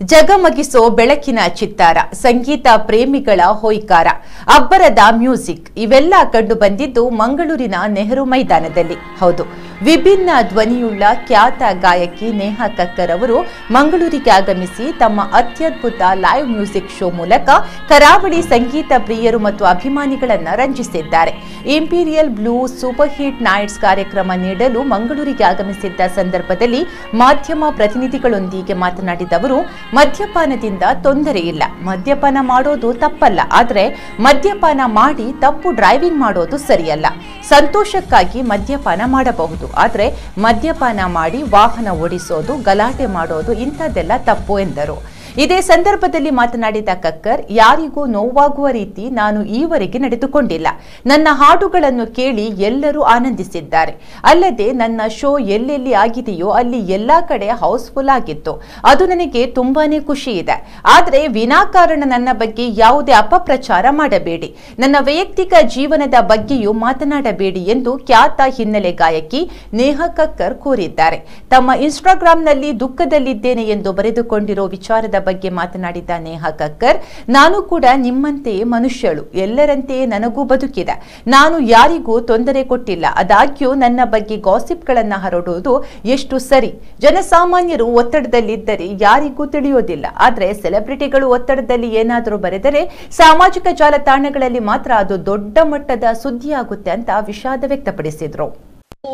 ಜಗಮಗಿಸೋ ಬೆಳಕಿನ ಚಿತ್ತಾರ, ಸಂಗೀತ ಪ್ರೇಮಿಗಳ ಹೊಯ್ಕಾರ, ಅಬ್ಬರದ ಮ್ಯೂಸಿಕ್ ಇವೆಲ್ಲ ಕಂಡು ಬಂದಿದ್ದು ಮಂಗಳೂರಿನ ನೆಹರು ಮೈದಾನದಲ್ಲಿ. ಹೌದು, ವಿಭಿನ್ನ ಧ್ವನಿಯುಳ್ಳ ಖ್ಯಾತ ಗಾಯಕಿ ನೇಹಾ ಕಕ್ಕರ್ ಅವರು ಮಂಗಳೂರಿಗೆ ಆಗಮಿಸಿ ತಮ್ಮ ಅತ್ಯದ್ಭುತ ಲೈವ್ ಮ್ಯೂಸಿಕ್ ಶೋ ಮೂಲಕ ಕರಾವಳಿ ಸಂಗೀತ ಪ್ರಿಯರು ಮತ್ತು ಅಭಿಮಾನಿಗಳನ್ನು ರಂಜಿಸಿದ್ದಾರೆ. Imperial blue super hit nights ಕಾರ್ಯಕ್ರಮ ನೀಡಲು ಮಂಗಳೂರಿಗೆ ಆಗಮಿಸಿದ್ದ ಸಂದರ್ಭದಲ್ಲಿ ಮಾಧ್ಯಮ ಪ್ರತಿನಿಧಿಗಳೊಂದಿಗೆ ಮಾತನಾಡಿದ ಅವರು ಮದ್ಯಪಾನದಿಂದ ತೊಂದರೆ ಇಲ್ಲ. ಮದ್ಯಪಾನ ಮಾಡೋದು ತಪ್ಪಲ್ಲ. ಆದರೆ ಮದ್ಯಪಾನ ಮಾಡಿ ತಪ್ಪು ಡ್ರೈವಿಂಗ್ ಮಾಡೋದು ಸರಿಯಲ್ಲ. ಸಂತೋಷಕ್ಕಾಗಿ ಮದ್ಯಪಾನ ಮಾಡಬಹುದು. ಆದರೆ ಮದ್ಯಪಾನ ಮಾಡಿ ವಾಹನ ಓಡಿಸೋದು, ಗಲಾಟೆ ಮಾಡೋದು ಇಂಥದ್ದೆಲ್ಲ ತಪ್ಪು ಎಂದರು. ಇದೇ ಸಂದರ್ಭದಲ್ಲಿ ಮಾತನಾಡಿದ ಕಕ್ಕರ್, ಯಾರಿಗೂ ನೋವಾಗುವ ರೀತಿ ನಾನು ಈವರೆಗೆ ನಡೆದುಕೊಂಡಿಲ್ಲ. ನನ್ನ ಹಾಡುಗಳನ್ನು ಕೇಳಿ ಎಲ್ಲರೂ ಆನಂದಿಸಿದ್ದಾರೆ. ಅಲ್ಲದೆ ನನ್ನ ಶೋ ಎಲ್ಲೆಲ್ಲಿ ಆಗಿದೆಯೋ ಅಲ್ಲಿ ಎಲ್ಲಾ ಕಡೆ ಹೌಸ್ಫುಲ್ ಆಗಿತ್ತು. ಅದು ನನಗೆ ತುಂಬಾನೇ ಖುಷಿ ಇದೆ ಆದರೆ ವಿನಾಕಾರಣ ನನ್ನ ಬಗ್ಗೆ ಯಾವುದೇ ಅಪಪ್ರಚಾರ ಮಾಡಬೇಡಿ. ನನ್ನ ವೈಯಕ್ತಿಕ ಜೀವನದ ಬಗ್ಗೆಯೂ ಮಾತನಾಡಬೇಡಿ ಎಂದು ಖ್ಯಾತ ಹಿನ್ನೆಲೆ ಗಾಯಕಿ ನೇಹಾ ಕಕ್ಕರ್ ಕೋರಿದ್ದಾರೆ. ತಮ್ಮ ಇನ್ಸ್ಟಾಗ್ರಾಂನಲ್ಲಿ ದುಃಖದಲ್ಲಿದ್ದೇನೆ ಎಂದು ಬರೆದುಕೊಂಡಿರೋ ವಿಚಾರದ ಬಗ್ಗೆ ಮಾತನಾಡಿದ ನೇಹಾ ಕಕ್ಕರ್ ನಾನು ಕೂಡ ನಿಮ್ಮಂತೆಯೇ ಮನುಷ್ಯಳು. ಎಲ್ಲರಂತೆಯೇ ನನಗೂ ಬದುಕಿದೆ. ನಾನು ಯಾರಿಗೂ ತೊಂದರೆ ಕೊಟ್ಟಿಲ್ಲ. ಅದಾಗ್ಯೂ ನನ್ನ ಬಗ್ಗೆ ಗಾಸಿಪ್ಗಳನ್ನ ಹರಡುವುದು ಎಷ್ಟು ಸರಿ. ಜನಸಾಮಾನ್ಯರು ಒತ್ತಡದಲ್ಲಿದ್ದರೆ ಯಾರಿಗೂ ತಿಳಿಯೋದಿಲ್ಲ. ಆದರೆ ಸೆಲೆಬ್ರಿಟಿಗಳು ಒತ್ತಡದಲ್ಲಿ ಏನಾದರೂ ಬರೆದರೆ ಸಾಮಾಜಿಕ ಜಾಲತಾಣಗಳಲ್ಲಿ ಮಾತ್ರ ಅದು ದೊಡ್ಡ ಮಟ್ಟದ ಸುದ್ದಿಯಾಗುತ್ತೆ ಅಂತ ವಿಷಾದ ವ್ಯಕ್ತಪಡಿಸಿದ್ರು.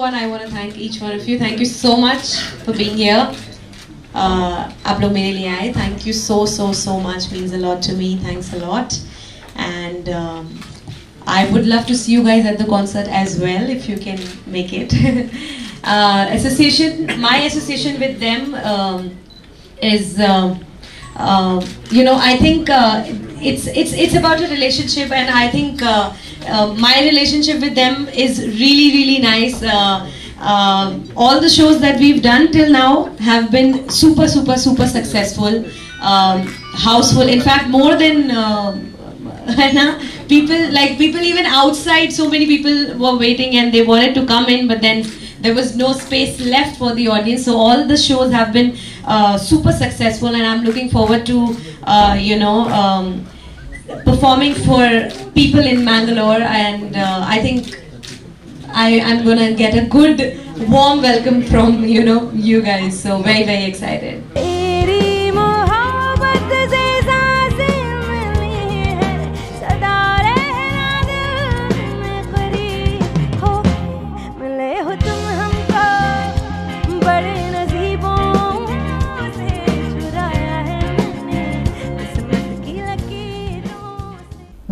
One, I want to thank each one of you. Thank you so much for being here. Uh, आप लोग मेरे लिए आए. Thank you so so so much. Means a lot to me. Thanks a lot. And um, I would love to see you guys at the concert as well if you can make it. uh, association, my association with them um, is. Um, uh, you know, I think uh, it's it's it's about a relationship, and I think uh, uh, my relationship with them is really really nice. Uh, all the shows that we've done till now have been super super super successful, um, houseful. In fact, more than. Uh, people like people even outside so many people were waiting and they wanted to come in but then there was no space left for the audience so all the shows have been uh, super successful and i'm looking forward to uh, you know um, performing for people in mangalore and uh, i think I am gonna get a good warm welcome from you know you guys. So very very excited